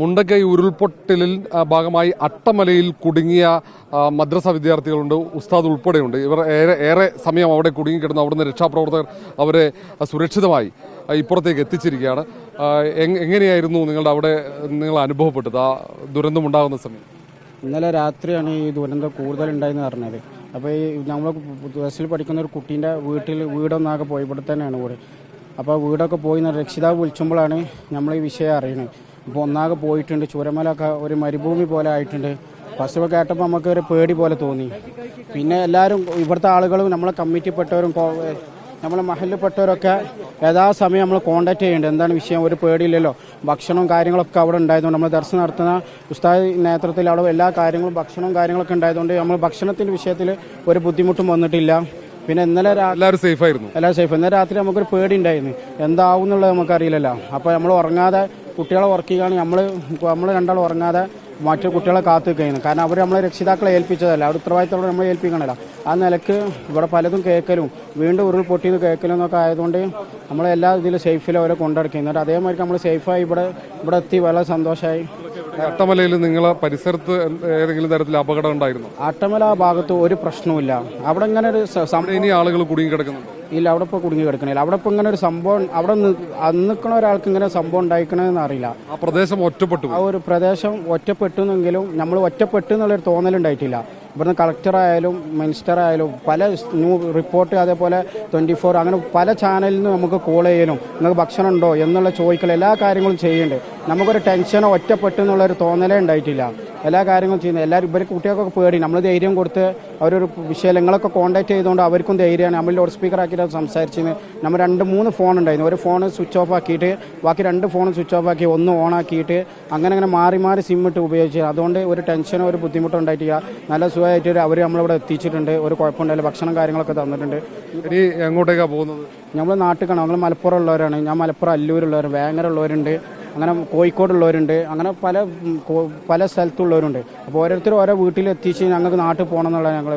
മുണ്ടക്കൈ ഉരുൾപൊട്ടലിൽ ഭാഗമായി അട്ടമലയിൽ കുടുങ്ങിയ മദ്രസ വിദ്യാർത്ഥികളുണ്ട് ഉസ്താദ് ഉൾപ്പെടെയുണ്ട്. ഇവർ ഏറെ ഏറെ സമയം അവിടെ കുടുങ്ങിക്കിടന്നു അവിടുന്ന് രക്ഷാപ്രവർത്തകർ അവരെ സുരക്ഷിതമായി ഇപ്പുറത്തേക്ക് എത്തിച്ചിരിക്കുകയാണ്. എങ്- എങ്ങനെയായിരുന്നു നിങ്ങളുടെ അവിടെ നിങ്ങൾ അനുഭവപ്പെട്ടത് ആ ദുരന്തമുണ്ടാകുന്ന സമയം? ഇന്നലെ രാത്രിയാണ് ഈ ദുരന്തം കൂടുതലുണ്ടായെന്ന് പറഞ്ഞത്. അപ്പോൾ ഈ നമ്മൾ ബസ്സിൽ പഠിക്കുന്ന ഒരു കുട്ടീന്റെ വീട്ടിൽ വീടൊന്നാകെ പോയി ഇവിടെ തന്നെയാണ് അപ്പോൾ വീടൊക്കെ പോയി രക്ഷിതാവ് വിളിച്ചുമ്പോഴാണ് നമ്മൾ ഈ വിഷയം അറിയുന്നത് അപ്പോൾ ഒന്നാകെ പോയിട്ടുണ്ട്. ചുരമലൊക്കെ ഒരു മരുഭൂമി പോലെ ആയിട്ടുണ്ട്. ഫസ്റ്റ് കേട്ടപ്പോൾ നമുക്ക് ഒരു പേടി പോലെ തോന്നി. പിന്നെ എല്ലാവരും ഇവിടുത്തെ ആളുകളും നമ്മളെ കമ്മിറ്റിപ്പെട്ടവരും നമ്മളെ മഹലിൽപ്പെട്ടവരൊക്കെ യഥാസമയം നമ്മൾ കോൺടാക്ട് ചെയ്യേണ്ടത് എന്താണ് വിഷയം? ഒരു പേടിയില്ലല്ലോ. ഭക്ഷണവും കാര്യങ്ങളൊക്കെ അവിടെ ഉണ്ടായതുകൊണ്ട് നമ്മൾ ദർശനം നടത്തുന്ന ഉസ്താദ് നേതൃത്വത്തിൽ അവിടെ എല്ലാ കാര്യങ്ങളും ഭക്ഷണവും കാര്യങ്ങളൊക്കെ ഉണ്ടായതുകൊണ്ട് നമ്മൾ ഭക്ഷണത്തിന്റെ വിഷയത്തിൽ ഒരു ബുദ്ധിമുട്ടും വന്നിട്ടില്ല. പിന്നെ ഇന്നലെ എല്ലാവരും സേഫ് ആയിരുന്നു. എല്ലാവരും സേഫ് ഇന്നലെ രാത്രി നമുക്കൊരു പേടി ഉണ്ടായിരുന്നു. എന്താവും എന്നുള്ളത് നമുക്കറിയില്ലല്ലോ. അപ്പോൾ നമ്മൾ ഉറങ്ങാതെ കുട്ടികളെ ഉറക്കുകയാണെങ്കിൽ നമ്മൾ നമ്മൾ രണ്ടാൾ ഉറങ്ങാതെ മറ്റു കുട്ടികളെ കാത്തു നിൽക്കുന്നു കാരണം അവർ നമ്മളെ രക്ഷിതാക്കളെ ഏൽപ്പിച്ചതല്ല. അവർ ഉത്തരവാദിത്തത്തോടെ നമ്മളെ ഏൽപ്പിക്കണമല്ലോ. ആ നിലയ്ക്ക് ഇവിടെ പലതും കേൾക്കലും വീണ്ടും ഉരുൾ പൊട്ടിയത് കേൾക്കലും എന്നൊക്കെ ആയതുകൊണ്ട് നമ്മളെല്ലാ ഇതിലും സേഫിലും അവരെ കൊണ്ടടക്കി എന്നിട്ട് അതേമാതിരി നമ്മൾ സേഫായി ഇവിടെ ഇവിടെ എത്തി വളരെ സന്തോഷമായി അട്ടമലയിൽ നിങ്ങളെ പരിസരത്ത് ഏതെങ്കിലും തരത്തിൽ അപകടം ഉണ്ടായിരുന്നു? അട്ടമല ഭാഗത്ത് ഒരു പ്രശ്നവുമില്ല. അവിടെ ഇങ്ങനെ ഒരു ഇനി ആളുകൾ കുടുങ്ങിക്കിടക്കുന്നുണ്ട് ഇല്ല അവിടെ ഇപ്പോൾ കുടുങ്ങി കിടക്കണില്ല. അവിടെ ഇപ്പോൾ ഇങ്ങനെ ഒരു സംഭവം അവിടെ നിൽക്കുന്ന ഒരാൾക്ക് ഇങ്ങനെ സംഭവം ഉണ്ടായിക്കണമെന്ന് അറിയില്ല. ആ പ്രദേശം ഒറ്റപ്പെട്ടു ആ ഒരു പ്രദേശം ഒറ്റപ്പെട്ടു എന്നെങ്കിലും നമ്മൾ ഒറ്റപ്പെട്ടു എന്നുള്ളൊരു തോന്നലുണ്ടായിട്ടില്ല. ഇവിടുന്ന് കളക്ടറായാലും മിനിസ്റ്റർ ആയാലും പല ന്യൂ റിപ്പോർട്ട് അതേപോലെ ട്വന്റി ഫോർ അങ്ങനെ പല ചാനലിൽ നിന്ന് നമുക്ക് കോൾ ചെയ്യലും നിങ്ങൾക്ക് ഭക്ഷണം ഉണ്ടോ എന്നുള്ള ചോദിക്കൽ എല്ലാ കാര്യങ്ങളും ചെയ്യുന്നുണ്ട് നമുക്കൊരു ടെൻഷനോ ഒറ്റപ്പെട്ടു എന്നുള്ളൊരു തോന്നലേ ഉണ്ടായിട്ടില്ല. എല്ലാ കാര്യങ്ങളും ചെയ്യുന്നത്. എല്ലാവരും ഇവർ കുട്ടികൾക്കൊക്കെ പേടി. നമ്മൾ ധൈര്യം കൊടുത്ത് അവരൊരു വിഷയം നിങ്ങളൊക്കെ കോൺടാക്ട് ചെയ്തുകൊണ്ട് അവർക്കും ധൈര്യമാണ്. നമ്മൾ ലൗഡ് സ്പീക്കർ ആക്കിയിട്ട് സംസാരിച്ചിരുന്നു. നമ്മൾ രണ്ട് മൂന്ന് ഫോൺ ഉണ്ടായിരുന്നു. ഒരു ഫോൺ സ്വിച്ച് ഓഫ് ആക്കിയിട്ട് ബാക്കി രണ്ട് ഫോൺ സ്വിച്ച് ഓഫ് ആക്കി ഒന്ന് ഓൺ ആക്കിയിട്ട് അങ്ങനെ അങ്ങനെ മാറി മാറി സിം ഇട്ട് ഉപയോഗിച്ചു. അതുകൊണ്ട് ഒരു ടെൻഷനോ ഒരു ബുദ്ധിമുട്ടോ ഉണ്ടായിട്ടില്ല. നല്ല സുഖമായിട്ട് അവർ നമ്മളിവിടെ എത്തിച്ചിട്ടുണ്ട്. ഒരു കുഴപ്പമുണ്ടായില്ല. ഭക്ഷണം കാര്യങ്ങളൊക്കെ തന്നിട്ടുണ്ട്. ഇനി എങ്ങോട്ടേക്കാണ് പോകുന്നത്? നമ്മൾ നാട്ടിൽ കാണാം നമ്മൾ മലപ്പുറം ഉള്ളവരാണ്. ഞാൻ മലപ്പുറം അല്ലൂരുള്ളവർ വേങ്ങര ഉള്ളവരുണ്ട്. അങ്ങനെ കോഴിക്കോടുള്ളവരുണ്ട് അങ്ങനെ പല പല സ്ഥലത്തുള്ളവരുണ്ട്. അപ്പോൾ ഓരോരുത്തരും ഓരോ വീട്ടിൽ എത്തിച്ച് ഞങ്ങൾക്ക് നാട്ടിൽ പോകണം എന്നുള്ള ഞങ്ങൾ